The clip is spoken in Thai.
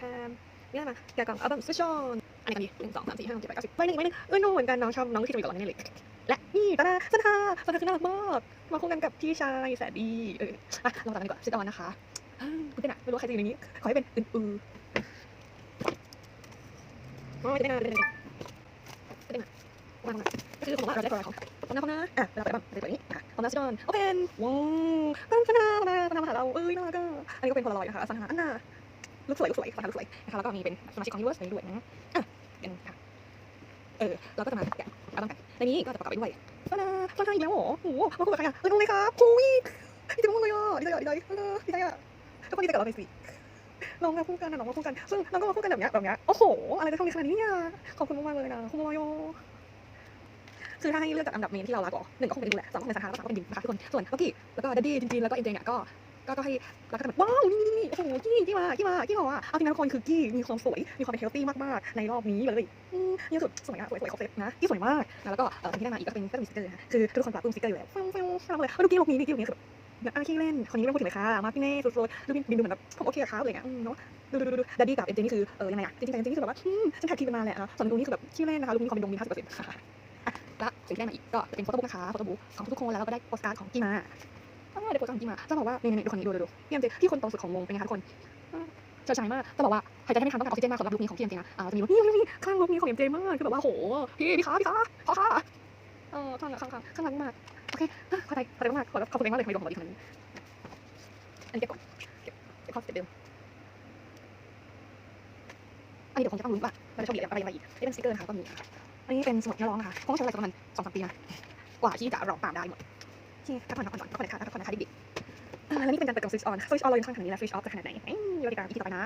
แทนนี่อะไรมาแกะกล่องอัลบั้มสวิชอนอันนี้กันดีหนึ่งสองสามสี่ห้าหกเจ็ดแปดเก้าสิบไม่หนึ่งไม่หนึ่งเอ้ยน้องเหมือนกันน้องชอบน้องที่จะมีกับเราแน่เลยและนี่ตาดาสันฮาสันฮาคือน่ารักมากมาคู่กันกับพี่ชายแสนดีเอออะเราต่อกันดีกว่าซิดออนนะคะอ่าคุณเต้นอะไม่รู้ใครจะอยู่ในนี้ ขอให้เป็นอื่นอืออ๋อไม่ได้นานไม่ได้นานไม่ได้นานวางมาก็คือผมว่าเราได้ตัวอะไรของของนะของนะอะเราไปบ้างเราไปนี้ค่ะของนะซิดอนโอเพนว้าวตั้งสันฮาสันฮาสันฮามาหาเราเอ้ยน่ารักอะอันนี้ก็เป็นพลลอยนะคะสันฮาอันน่ะ ลูกสวยลูกสวยสันฮาลูกสวยนะคะแล้วก็มีเป็นสมาชิกของ Universe ในนี้ด้วยนะอะเป็นค่ะเออเราก็จะมาแกะอัลบั้มกันในนี้ก็จะประกอบไปด้วยสันฮาสันฮาอีกแล้วเหรอโอ้โหมาคู่กับใครอะเออน้งเลยครับคุยดีใจมากเลยอะดีใจอะดีใจเออดีใจอะทุกคนดีใจกับเราไปสิน้องมาคู่กันนะน้องมาคู่กัน ซึ่งน้องก็มาคู่กันแบบเนี้ยแบบเนี้ยโอ้โห อะไรจะทำดีขนาดนี้เนี่ยขอบคุณมากๆเลยนะคุณโมโยคือถ้าให้เลือกจากอันดับเมนที่เรารักก็หนึ่งก็คงเป็นดิวแหละสองก็เป็นสันฮาแล้วก็สามก็เป็นดิวนะคะทุกคน ส่วนเมื่อกี้แล้วก็ดัดดี้จริงๆ แล้วก็เอ็นเจเนี่ยก็ ก็ก็ให้รักกันแบบว้าวนี่นี่โอ้โหกี้กี้มากี้มากี้มาว่ะเอาจริงๆทุกคนคือกี้มีความสวยมีความเป็นเฮลตี้มากๆในรอบนี้เลยอืมเยอะสุดสวยอะสวยสวยครบเซตนะกี้สวยมากนะแล้วก็เออที่ได้มาอีกก็เป็นก็เป็นสติ๊กเกอร์นะคือทุกคนปรับปรุงสติ๊กเกอร์อยู่แล้วฟิวฟิวน่ารักเลยดูกี้ลูกนี้นี่กี้ลูกนี้คือแบบอาขี้เล่นคนนี้ไม่ต้องพูดถึงเลยค่ะมาพี่เน่สุดๆดูบินบินดูเหมือนแบบผมโอเคกับเขาเลยเนี่ยเนาะดูดูดูดูดัดดี้กับเอ็นเจนี่คือเออยังไงอะจริงๆเอ็นเจนี่คือแบบว่าอืมฉันถ่ายคลิปมานาแหละนะส่วนลุงนี่คือแบบขี้เล่นนะคะลุงมีความเป็นดงมีห้าสิบเปอร์เซ็นต์ค่ะแล้วสิ่งที่ได้มาอีกก็จะเป็นโฟโต้บุ๊กนะคะโฟโต้บุ๊กของทุกคนแล้วก็ได้โปสการ์ดของกี้มา อ้าวได้โปสการ์ดของกี้มาจะบอกว่านี่นี่ดูคนนี้ดูดูดูพี่เอ็มเจพี่คนโตสุดของวงเป็นไงคะทุกคนเฉยชายมากจะบอกว่าหายใจไม่ทันต้องการออกซิเจนมากสำหรับลุคนี้ของพี่เอ็มเจนะอ่าจะมีลุคนี้ลุคนี้ข้างลุคนี้ของเอ็มเจมากคือแบบว่าโหพี่พี่คะพี่คะพอค่ะเออข้างข้างข้างข้างหลังมากโอเคเข้าใจเข้าใจมากขอขอบคุณมากเลยทำไมดวงของเราดีขนาดนี้อันนี้เก็บก่อนเก็บเก็บข้อเก็บเดิมอันนี้เดี๋ยวคงจะต้องลุ้นว่ามันจะโชคดีอะไรอะไรอีกนี่เป็นสติ๊กเกอร์นะคะก็มีอันนี้เป็นสมุดเนื้อร้องนะคะคงใช้เวลาประมาณสองสามปีนะกว่าที่จะร้องตามได้หมด ที่พักผ่อนพักผ่อนพักผ่อนนะคะพักผ่อนนะคะดิบๆแล้วนี่เป็นการเปิดกล่อง switch on switch on เรายังข้างขนาดนี้แล้ว switch off จะขนาดไหนเอ้ยรอติดตามอีกต่อไปนะ